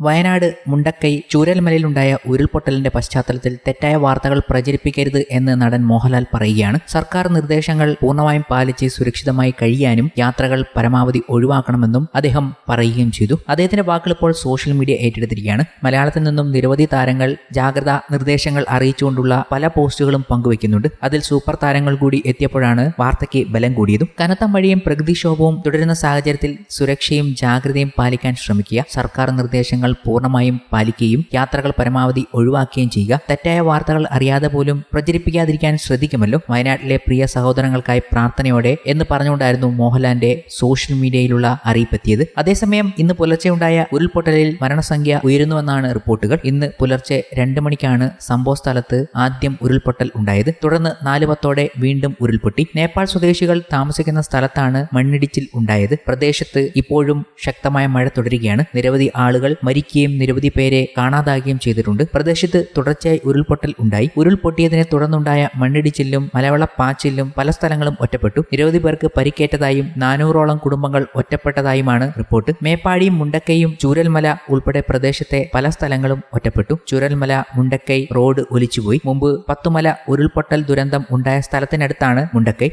വയനാട് മുണ്ടക്കൈ ചൂരൽമലയിലുണ്ടായ ഉരുൾപൊട്ടലിന്റെ പശ്ചാത്തലത്തിൽ തെറ്റായ വാർത്തകൾ പ്രചരിപ്പിക്കരുത് എന്ന് നടൻ മോഹൻലാൽ പറയുകയാണ്. സർക്കാർ നിർദ്ദേശങ്ങൾ പൂർണമായും പാലിച്ച് സുരക്ഷിതമായി കഴിയാനും യാത്രകൾ പരമാവധി ഒഴിവാക്കണമെന്നും അദ്ദേഹം പറയുകയും ചെയ്തു. അദ്ദേഹത്തിന്റെ വാക്കുകൾ ഇപ്പോൾ സോഷ്യൽ മീഡിയ ഏറ്റെടുത്തിരിക്കുകയാണ്. മലയാളത്തിൽ നിന്നും നിരവധി താരങ്ങൾ ജാഗ്രതാ നിർദ്ദേശങ്ങൾ അറിയിച്ചുകൊണ്ടുള്ള പല പോസ്റ്റുകളും പങ്കുവയ്ക്കുന്നുണ്ട്. അതിൽ സൂപ്പർ താരങ്ങൾ കൂടി എത്തിയപ്പോഴാണ് വാർത്തയ്ക്ക് ബലം കൂടിയതും. കനത്ത മഴയും പ്രകൃതിക്ഷോഭവും തുടരുന്ന സാഹചര്യത്തിൽ സുരക്ഷയും ജാഗ്രതയും പാലിക്കാൻ ശ്രമിക്കുക. സർക്കാർ നിർദ്ദേശങ്ങൾ പൂർണമായും പാലിക്കുകയും യാത്രകൾ പരമാവധി ഒഴിവാക്കുകയും ചെയ്യുക. തെറ്റായ വാർത്തകൾ അറിയാതെ പോലും പ്രചരിപ്പിക്കാതിരിക്കാൻ ശ്രദ്ധിക്കുമല്ലോ. വയനാട്ടിലെ പ്രിയ സഹോദരങ്ങൾക്കായി പ്രാർത്ഥനയോടെ എന്ന് പറഞ്ഞുകൊണ്ടായിരുന്നു മോഹൻലാലിന്റെ സോഷ്യൽ മീഡിയയിലുള്ള അറിയിപ്പെത്തിയത്. അതേസമയം ഇന്ന് പുലർച്ചെ ഉണ്ടായ ഉരുൾപൊട്ടലിൽ മരണസംഖ്യ ഉയരുന്നുവെന്നാണ് റിപ്പോർട്ടുകൾ. ഇന്ന് പുലർച്ചെ രണ്ട് മണിക്കാണ് സംഭവ സ്ഥലത്ത് ആദ്യം ഉരുൾപൊട്ടൽ ഉണ്ടായത്. തുടർന്ന് നാല് പത്തോടെ വീണ്ടും ഉരുൾപൊട്ടി. നേപ്പാൾ സ്വദേശികൾ താമസിക്കുന്ന സ്ഥലത്താണ് മണ്ണിടിച്ചിൽ ഉണ്ടായത്. പ്രദേശത്ത് ഇപ്പോഴും ശക്തമായ മഴ തുടരുകയാണ്. നിരവധി ആളുകൾ മരിക്കുകയും നിരവധി പേരെ കാണാതാകുകയും ചെയ്തിട്ടുണ്ട്. പ്രദേശത്ത് തുടർച്ചയായി ഉരുൾപൊട്ടൽ ഉണ്ടായി. ഉരുൾപൊട്ടിയതിനെ തുടർന്നുണ്ടായ മണ്ണിടിച്ചിലും മലവെള്ളപ്പാച്ചിലും പല സ്ഥലങ്ങളും ഒറ്റപ്പെട്ടു. നിരവധി പേർക്ക് പരിക്കേറ്റതായും നാനൂറോളം കുടുംബങ്ങൾ ഒറ്റപ്പെട്ടതായുമാണ് റിപ്പോർട്ട്. മേപ്പാടിയും മുണ്ടക്കൈയും ചൂരൽമല ഉൾപ്പെടെ പ്രദേശത്തെ പല സ്ഥലങ്ങളും ഒറ്റപ്പെട്ടു. ചൂരൽമല മുണ്ടക്കൈ റോഡ് ഒലിച്ചുപോയി. മുമ്പ് പത്തുമല ഉരുൾപൊട്ടൽ ദുരന്തം ഉണ്ടായ സ്ഥലത്തിനടുത്താണ് മുണ്ടക്കൈ.